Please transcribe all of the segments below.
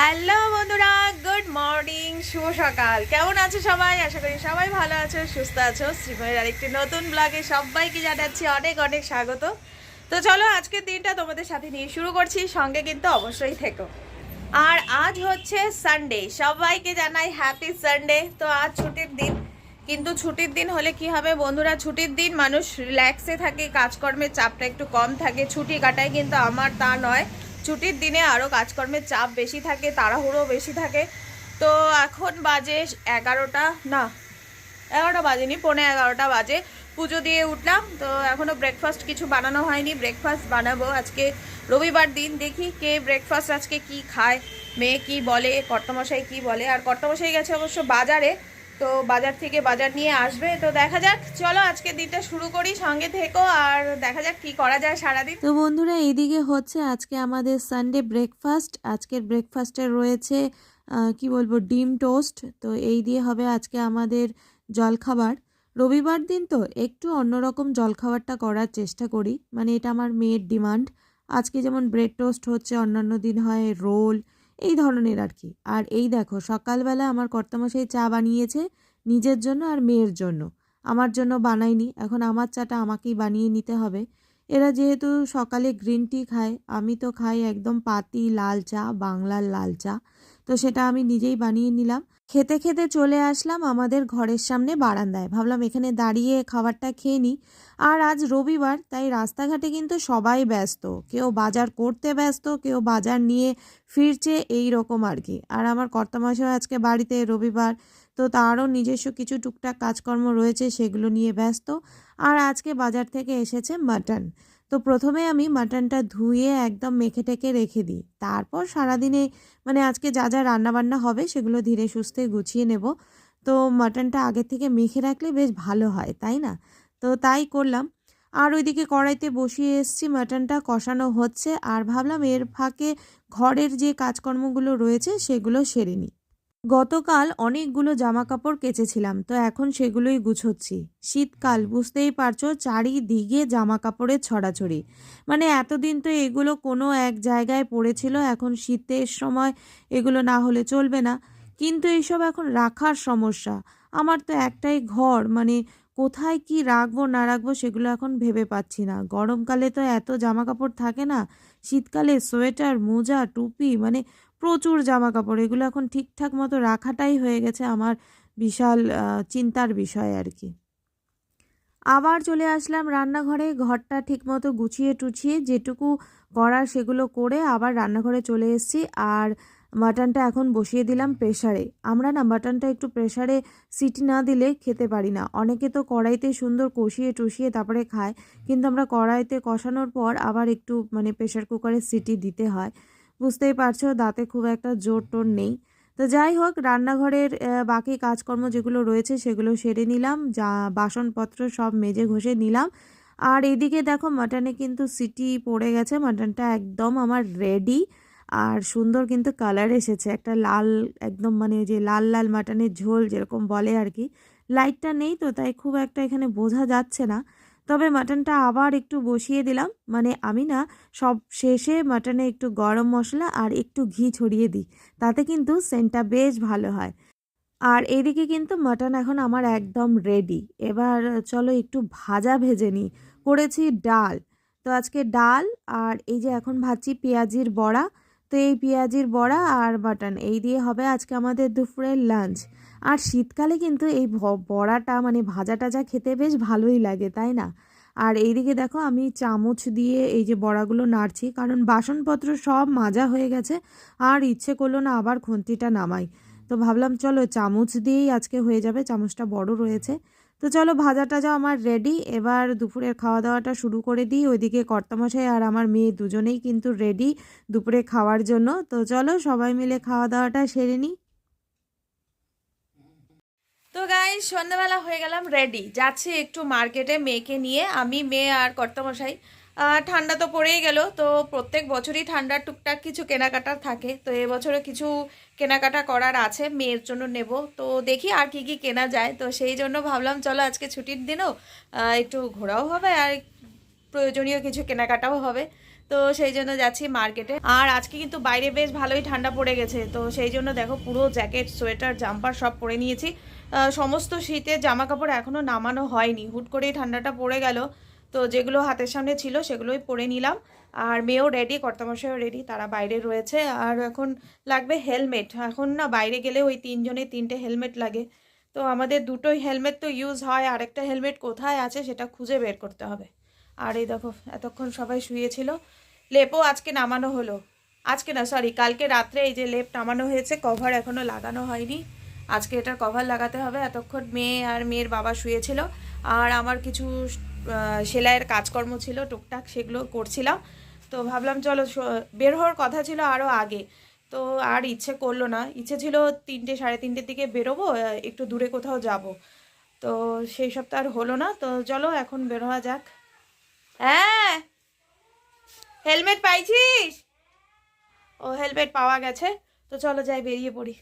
Hello বন্ধুরা, good morning, শুভ সকাল। কেমন আছো সবাই? আশা করি সবাই ভালো আছো, সুস্থ আছো। শ্রীময়ের আরেকটি নতুন ব্লগে সবাইকে জানাচ্ছি অনেক অনেক স্বাগত। তো চলো আজকের দিনটা তোমাদের সাথে নিয়ে শুরু করছি, সঙ্গে কিন্তু অবশ্যই থেকো। আর আজ হচ্ছে সানডে সবাইকে জানাই হ্যাপি সানডে তো আজ ছুটির দিন, কিন্তু ছুটির দিন হলে কি হবে বন্ধুরা? ছুটির দিন মানুষ রিল্যাক্সে থাকে, কাজকর্মের চাপটা একটু কম থাকে, ছুটি কাটায় কিন্তু আমার তা নয়। ছুটির দিনে আরও কাজকর্মের চাপ বেশি থাকে তাড়াহুড়ো বেশি থাকে। তো এখন বাজে এগারোটা, না, এগারোটা বাজেনি, পৌনে এগারোটা বাজে। পুজো দিয়ে উঠলাম, তো এখনও ব্রেকফাস্ট কিছু বানানো হয়নি। ব্রেকফাস্ট বানাবো আজকে রবিবার দিন, দেখি কে ব্রেকফাস্ট আজকে কি খায়, মেয়ে কি বলে, কর্তমশাই কি বলে। আর কর্তামশাই গেছে অবশ্য বাজারে তো বাজার থেকে বাজার নিয়ে আসবে, তো দেখা যাক। চলো আজকে দিনটা শুরু করি সঙ্গে থেকো আর দেখা যাক কি করা যায় সারাদিন। তো বন্ধুরা, এইদিকে হচ্ছে আজকে আমাদের সানডে ব্রেকফাস্ট আজকের ব্রেকফাস্টে রয়েছে কি বলব, ডিম টোস্ট। তো এই দিয়ে হবে আজকে আমাদের জলখাবার। রবিবার দিন তো একটু অন্যরকম জলখাবারটা করার চেষ্টা করি। মানে এটা আমার মেয়ের ডিমান্ড। আজকে যেমন ব্রেড টোস্ট হচ্ছে, অন্যান্য দিন হয় রোল এই ধরনের আর কি। আর এই দেখো, সকালবেলা আমার কর্তামশাই চা বানিয়েছে নিজের জন্য আর মেয়ের জন্য। আমার জন্য বানাইনি এখন আমার চাটা আমাকেই বানিয়ে নিতে হবে। এরা যেহেতু সকালে গ্রিন টি খায়, আমি তো খাই একদম পাতি লাল চা, বাংলার লাল চা। তো সেটা আমি নিজেই বানিয়ে নিলাম। খেতে খেতে চলে আসলাম আমাদের ঘরের সামনে বারান্দায়। ভাবলাম এখানে দাঁড়িয়ে খাবারটা খেয়ে নিই। আর আজ রবিবার, তাই রাস্তাঘাটে কিন্তু সবাই ব্যস্ত। কেউ বাজার করতে ব্যস্ত, কেউ বাজার নিয়ে ফিরছে এই রকম আর কি। আর আমার কর্তামশাই আজকে বাড়িতে রবিবার, তো তারও নিজস্ব কিছু টুকটাক কাজকর্ম রয়েছে সেগুলো নিয়ে ব্যস্ত। আর আজকে বাজার থেকে এসেছে মাটন। তো প্রথমে আমি মাটনটা ধুয়ে একদম মেখে টেকে রেখে দিই। তারপর সারাদিনে মানে আজকে যা যা রান্নাবান্না হবে সেগুলো ধীরে সুস্থে গুছিয়ে নেব। তো মাটনটা আগে থেকে মেখে রাখলে বেশ ভালো হয়, তাই না? তো তাই করলাম। আর ওইদিকে কড়াইতে বসিয়ে এসছি, মাটনটা কষানো হচ্ছে। আর ভাবলাম এর ফাঁকে ঘরের যে কাজকর্মগুলো রয়েছে সেগুলো সেরে নিই। গতকাল অনেকগুলো জামা কাপড় কেচেছিলাম, তো এখন সেগুলোই গুছোচ্ছি। শীতকাল, বুঝতেই পারছ, চারিদিকে জামা কাপড়ের ছড়াছড়ি। মানে এতদিন তো এগুলো কোনো এক জায়গায় পড়েছিল, এখন শীতের সময় এগুলো না হলে চলবে না। কিন্তু এইসব এখন রাখার সমস্যা। আমার তো একটাই ঘর মানে কোথায় কি রাখব, না রাখব সেগুলো এখন ভেবে পাচ্ছি না। গরমকালে তো এত জামা কাপড় থাকে না, শীতকালে সোয়েটার, মোজা, টুপি মানে প্রচুর জামা কাপড় এগুলো এখন ঠিকঠাক মতো রাখাটাই হয়ে গেছে আমার বিশাল চিন্তার বিষয় আর কি। আবার চলে আসলাম রান্নাঘরে, ঘরটা ঠিকমতো গুছিয়ে টুছিয়ে যেটুকু করার সেগুলো করে আবার রান্নাঘরে চলে এসেছি। আর মাটনটা এখন বসিয়ে দিলাম প্রেশারে আমরা না মাটনটা একটু প্রেশারে সিটি না দিলে খেতে পারি না। অনেকে তো কড়াইতে সুন্দর কষিয়ে টুষিয়ে তারপরে খায়। কিন্তু আমরা কড়াইতে কষানোর পর আবার একটু মানে প্রেশার কুকারে সিটি দিতে হয়। বুঝতেই পারছ, দাঁতে খুব একটা জোর টোর নেই। তো যাই হোক, রান্নাঘরের বাকি কাজকর্ম যেগুলো রয়েছে সেগুলো সেরে নিলাম, যা বাসনপত্র সব মেজে ঘষে নিলাম। আর এদিকে দেখো, মাটনে কিন্তু সিটি পড়ে গেছে, মাটনটা একদম আমার রেডি আর সুন্দর কিন্তু কালার এসেছে, একটা লাল, একদম মানে যে লাল লাল মাটনের ঝোল যেরকম বলে আর কি। লাইটটা নেই তো, তাই খুব একটা এখানে বোঝা যাচ্ছে না। তবে মাটনটা আবার একটু বসিয়ে দিলাম। মানে আমি না সব শেষে মাটনে একটু গরম মশলা আর একটু ঘি ছড়িয়ে দিই। তাতে কিন্তু সেন্টটা বেশ ভালো হয়। আর এদিকে কিন্তু মাটন এখন আমার একদম রেডি এবার চলো একটু ভাজা ভেজে নিই। করেছি ডাল। তো আজকে ডাল আর এই যে এখন ভাজছি পেঁয়াজির বড়া। তো এই পেঁয়াজির বড়া আর মাটন এই দিয়ে হবে আজকে আমাদের দুপুরের লাঞ্চ। আর শীতকালে কিন্তু এই বড়াটা মানে ভাজা টাজা খেতে বেশ ভালোই লাগে, তাই না? আর এইদিকে দেখো আমি চামচ দিয়ে এই যে বড়াগুলো নাড়ছি, কারণ বাসনপত্র সব মাজা হয়ে গেছে, আর ইচ্ছে করল না আবার খুন্তিটা নামাই। তো ভাবলাম চলো চামচ দিয়েই আজকে হয়ে যাবে, চামচটা বড় রয়েছে। তো চলো ভাজাটা যাও আমার রেডি এবার দুপুরের খাওয়া দাওয়াটা শুরু করে দিই। ওইদিকে কর্তামশাই আর আমার মেয়ে দুজনেই কিন্তু রেডি দুপুরে খাওয়ার জন্য। তো চলো সবাই মিলে খাওয়া দাওয়াটা সেরে নিই। তো গাই সন্ধ্যাবেলা হয়ে গেলাম রেডি যাচ্ছি একটু মার্কেটে মেয়েকে নিয়ে। আমি, মেয়ে আর কর্তামশাই। ঠান্ডা তো পড়েই গেল। তো প্রত্যেক বছরই ঠান্ডার টুকটাক কিছু কেনাকাটা থাকে। তো এবছরে কিছু কেনাকাটা করার আছে, মেয়ের জন্য নেব। তো দেখি আর কি কি কেনা যায়। তো সেই জন্য ভাবলাম, চলো আজকে ছুটির দিনও একটু ঘোরাও হবে আর প্রয়োজনীয় কিছু কেনাকাটাও হবে। তো সেই জন্য যাচ্ছি মার্কেটে। আর আজকে কিন্তু বাইরে বেশ ভালোই ঠান্ডা পড়ে গেছে। তো সেই জন্য দেখো, পুরো জ্যাকেট, সোয়েটার, জাম্পার সব পরে নিয়েছি। সমস্ত শীতের জামা কাপড় এখনও নামানো হয়নি। হুট করেই ঠান্ডাটা পড়ে গেল। তো যেগুলো হাতের সামনে ছিল সেগুলোই পরে নিলাম। আর মেয়েও রেডি কর্তামশাইও রেডি তারা বাইরে রয়েছে। আর এখন লাগবে হেলমেট এখন না বাইরে গেলে ওই তিনজনে তিনটে হেলমেট লাগে। তো আমাদের দুটোই হেলমেট তো ইউজ হয়, আরেকটা হেলমেট কোথায় আছে সেটা খুঁজে বের করতে হবে। আর এই দেখো, এতক্ষণ সবাই শুয়েছিল। লেপও আজকে নামানো হলো। আজকে না সরি কালকে রাত্রে এই যে লেপ নামানো হয়েছে কভার এখনও লাগানো হয়নি। আজকে এটার কভার লাগাতে হবে। এতক্ষণ মেয়ে আর মেয়ের বাবা শুয়েছিল। আর আমার কিছু সেলাইয়ের কাজকর্ম ছিল, টুকটাক সেগুলো করছিলাম। তো ভাবলাম, চলো বের হওয়ার কথা ছিল আরও আগে। তো আর ইচ্ছে করল না। ইচ্ছে ছিল তিনটে, সাড়ে তিনটের দিকে বেরোবো একটু দূরে কোথাও যাব। তো সেই সব তো আর হলো না। তো চলো, এখন বের হওয়া যাক। হ্যাঁ! হেলমেট পাইছিস? ও, হেলমেট পাওয়া গেছে। তো চলো, যাই, বেরিয়ে পড়ি।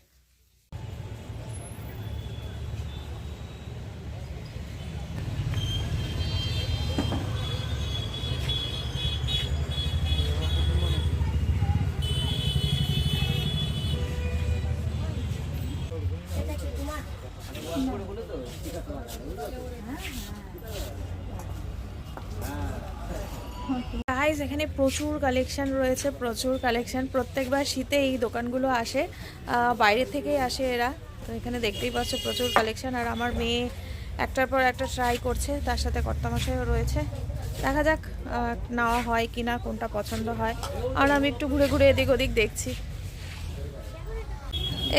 গাইজ এখানে প্রচুর কালেকশন রয়েছে, প্রচুর কালেকশন প্রত্যেকবার শীতে এই দোকানগুলো আসে বাইরে থেকেই আসে এরা। তো এখানে দেখতেই পাচ্ছ প্রচুর কালেকশন আর আমার মেয়ে একটার পর একটা ট্রাই করছে, তার সাথে কর্তামশাইও রয়েছে। দেখা যাক নেওয়া হয় কি না কোনটা পছন্দ হয়। আর আমি একটু ঘুরে ঘুরে এদিক ওদিক দেখছি।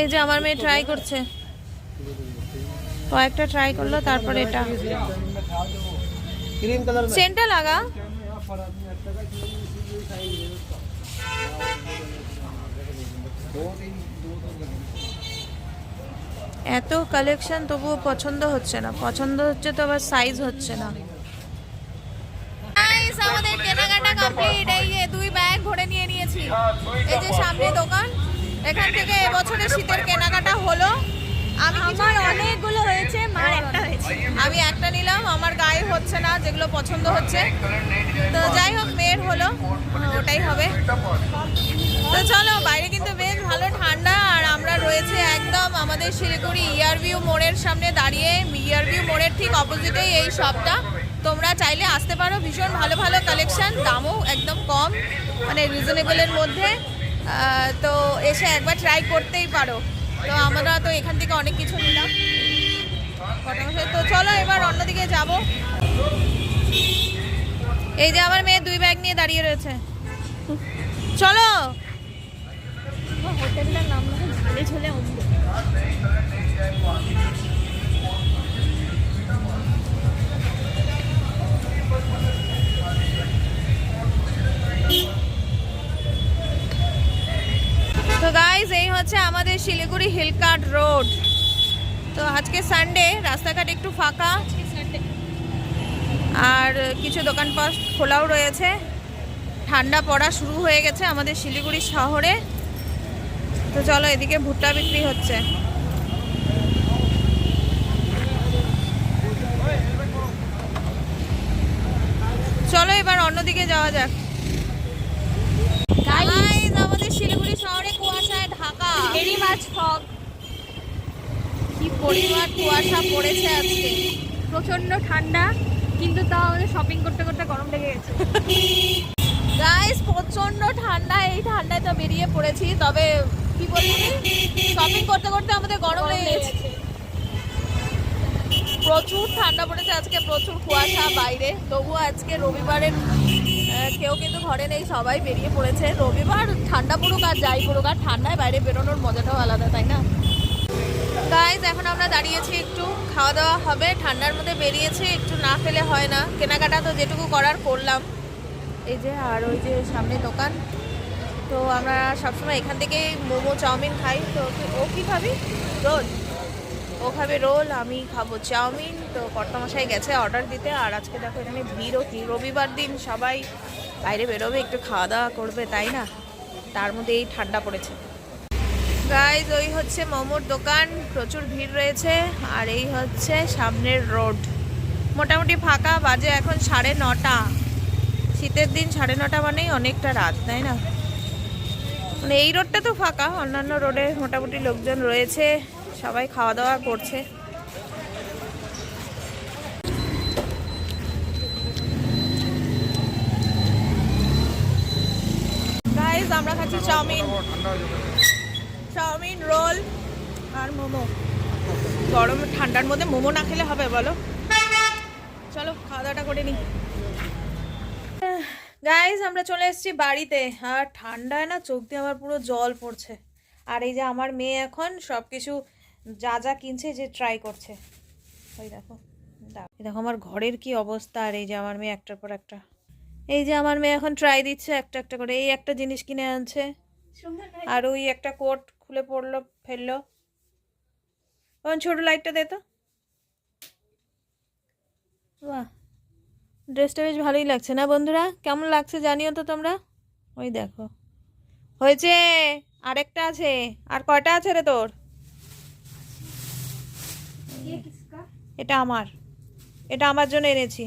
এই যে আমার মেয়ে ট্রাই করছে। কয়েকটা ট্রাই করল তারপরে এটা। সেন্টটা লাগা? এত কালেকশন তবুও পছন্দ হচ্ছে না। পছন্দ হচ্ছে তো আবার সাইজ হচ্ছে না। ব্যাগ ভরে নিয়ে এই যে সামনে দোকান। এখান থেকে এবছরের শীতের কেনাকাটা হলো। আমি আমার অনেকগুলো হয়েছে মার একটা হয়েছে। আমি একটা নিলাম আমার গায়ে হচ্ছে না যেগুলো পছন্দ হচ্ছে। তো যাই হোক মেয়ের হলো ওটাই হবে। তো চলো বাইরে কিন্তু বেশ ভালো ঠান্ডা আর আমরা রয়েছে একদম আমাদের শিলিগুড়ি ইয়ারভিউ মোড়ের সামনে দাঁড়িয়ে। ইয়ারভিউ মোড়ের ঠিক অপোজিটেই এই শপটা। তোমরা চাইলে আসতে পারো ভীষণ ভালো ভালো কালেকশন দামও একদম কম মানে রিজনেবলের মধ্যে। তো এসে একবার ট্রাই করতেই পারো। তো আমরা তো এখান থেকে অনেক কিছু নিলাম। তো চলো, এবার অন্যদিকে যাব। এই যে আমার মেয়ে দুই ব্যাগ নিয়ে দাঁড়িয়ে রয়েছে। চলো! হচ্ছে আমাদের শিলিগুড়ি হিলকাট রোড। তো আজকে সানডে রাস্তাঘাট একটু ফাঁকা। আর কিছু দোকানপাট খোলাও রয়েছে। ঠান্ডা পড়া শুরু হয়ে গেছে আমাদের শিলিগুড়ি শহরে। তো চলো এদিকে ভুট্টা বিক্রি হচ্ছে। চলো এবার অন্যদিকে যাওয়া যাক। আমাদের শিলিগুড়ি শহরে কুয়াশায় ঢাকা ভেরি মাছ ফগ। কি পরিমাণ কুয়াশা পড়েছে আজকে। প্রচণ্ড ঠান্ডা কিন্তু তাও আমাদের শপিং করতে করতে গরম লেগে গেছে। গাইস প্রচণ্ড ঠান্ডা এই ঠান্ডায় তো বেরিয়ে পড়েছি। তবে কি বলি শপিং করতে করতে আমাদের গরম লেগে গেছে। প্রচুর ঠান্ডা পড়েছে আজকে প্রচুর কুয়াশা বাইরে। তবুও আজকে রবিবারের কেউ কিন্তু ঘরে নেই, সবাই বেরিয়ে পড়েছে। রবিবার ঠান্ডা পড়ুক আর যাই পড়ুক, আর ঠান্ডায় বাইরে বেরোনোর মজাটাও আলাদা, তাই না? গাইজ এখন আমরা দাঁড়িয়েছি একটু খাওয়া দাওয়া হবে, ঠান্ডার মধ্যে বেরিয়েছি, একটু না ফেলে হয় না। কেনাকাটা তো যেটুকু করার করলাম। এই যে, আর ওই যে সামনে দোকান। তো আমরা সবসময় এখান থেকেই মোমো, চাউমিন খাই। তো ও কি খাবি রোল ও খাবে রোল, আমি খাব চাউমিন। তো কর্তামশাই গেছে অর্ডার দিতে, আর আজকে দেখো এখানে ভিড়ও কি। রবিবার দিন সবাই বাইরে বেরোবে, একটু খাওয়া দাওয়া করবে, তাই না? তার মধ্যে এই ঠান্ডা পড়েছে। গাইজ ওই হচ্ছে মোমোর দোকান, প্রচুর ভিড় রয়েছে, আর এই হচ্ছে সামনের রোড। মোটামুটি ফাঁকা, বাজে এখন সাড়ে নটা। শীতের দিন সাড়ে নটা মানেই অনেকটা রাত, তাই না? মানে এই রোডটা তো ফাঁকা, অন্যান্য রোডে মোটামুটি লোকজন রয়েছে। সবাই খাওয়া দাওয়া করছে। আমরা খাচ্ছি চাউমিন। চাউমিন, রোল আর মোমো। গরম, ঠান্ডার মধ্যে মোমো না খেলে হবে বলো? চলো, খাওয়া দাওয়াটা করে নিই গাইজ আমরা চলে এসেছি বাড়িতে। আর ঠান্ডায় না চোখ দিয়ে আমার পুরো জল পড়ছে। আর এই যে আমার মেয়ে এখন সব কিছু যা যা কিনছে যে ট্রাই করছে। ওই দেখো। দেখো আমার ঘরের কি অবস্থা আর এই যে আমার মেয়ে একটার পর একটা। এই যে আমার মেয়ে এখন ট্রাই দিচ্ছে একটা একটা করে। এই একটা জিনিস কিনে আনছে। আর ওই একটা কোট খুলে পড়ল ফেলল। ওখানে ছোট লাইটটা দে তো। বাহ ড্রেসটা বেশ ভালোই লাগছে না বন্ধুরা? কেমন লাগছে জানিও তো তোমরা? ওই দেখো। হয়েছে! আরেকটা আছে। আর কয়টা আছে রে তোর? এটা আমার। এটা আমার জন্য এনেছি।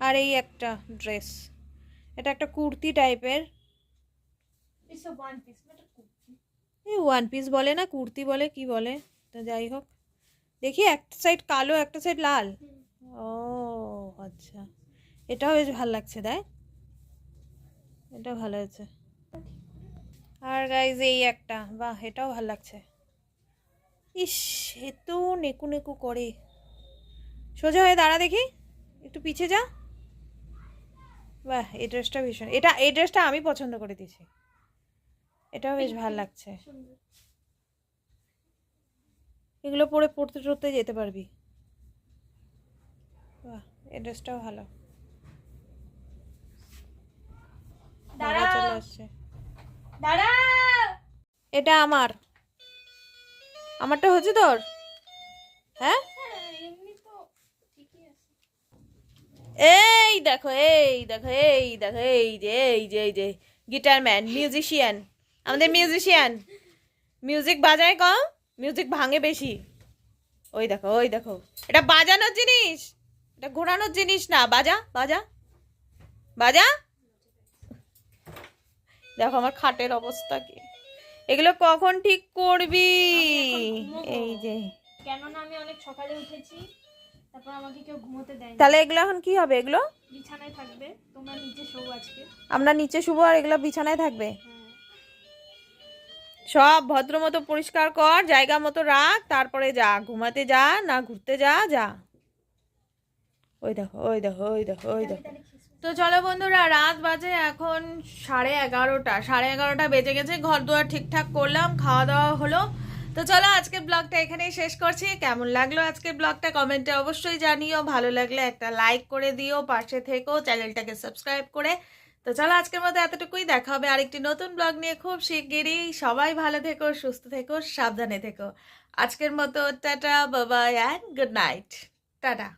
আর এই একটা ড্রেস। এটা একটা কুর্তি টাইপের। এই ওয়ান পিস বলে না কুর্তি বলে কি বলে? তো যাই হোক। দেখি একটা সাইড কালো একটা সাইড লাল। ও আচ্ছা। এটাও বেশ ভালো লাগছে দেখ। এটা ভালো আছে আর গাইজ এই একটা। বাহ এটাও ভালো লাগছে। ইস এত নেকু নেকু করে। সোজা হয়ে দাঁড়া দেখি একটু পিছে যা। বাহ এই ড্রেসটা ভীষণ। এটা এই ড্রেসটা আমি পছন্দ করে দিয়েছি। এটাও বেশ ভালো লাগছে। এগুলো পরে পড়তে টড়তে যেতে পারবি। বাহ এই ড্রেসটাও ভালো। চলে আসছে। এটা আমার। আমারটা হচ্ছে তোর? হ্যাঁ? এই দেখো এই দেখো এই দেখো, এই যে এই যে এই যে গিটার ম্যান মিউজিশিয়ান আমাদের মিউজিশিয়ান মিউজিক বাজায় কম মিউজিক ভাঙে বেশি। ওই দেখো ওই দেখো, এটা বাজানোর জিনিস, এটা ঘোরানোর জিনিস না, বাজা বাজা বাজা। দেখো আমার খাটের অবস্থা কি। এগুলো কখন ঠিক করবি? এই যে। কেননা আমি অনেক সকালে উঠেছি তারপর আমাকে কেউ ঘুমোতে দেয়নি। তাহলে এগুলো এখন কি হবে এগুলো? বিছানায় থাকবে তোমরা নিচে শো আজকে। আমরা নিচে শুভ আর এগুলো বিছানায় থাকবে? হ্যাঁ। সব ভদ্র মতো পরিষ্কার কর জায়গা মতো রাখ তারপরে যা ঘুমাতে যা না ঘুরতে যা যা। ওই দেখো ওই দেখো ওই দেখো ওই দেখো। তো চলো বন্ধুরা, রাত বাজে এখন সাড়ে এগারোটা সাড়ে এগারোটা বেজে গেছে ঘর দুয়ার ঠিকঠাক করলাম খাওয়া দাওয়া হলো। তো চলো আজকের ব্লগটা এখানেই শেষ করছি। কেমন লাগল আজকের ব্লগটা কমেন্টে অবশ্যই জানিও। ভালো লাগলে একটা লাইক করে দিও, পাশে থেকো, চ্যানেলটাকে সাবস্ক্রাইব করে। তো চলো আজকের মতো এতটুকুই, দেখা হবে আরেকটি নতুন ব্লগ নিয়ে খুব শিগগিরই। সবাই ভালো থেকো, সুস্থ থেকো, সাবধানে থেকো। আজকের মতো, টাটা, বাবাই অ্যান্ড গুড নাইট টাটা।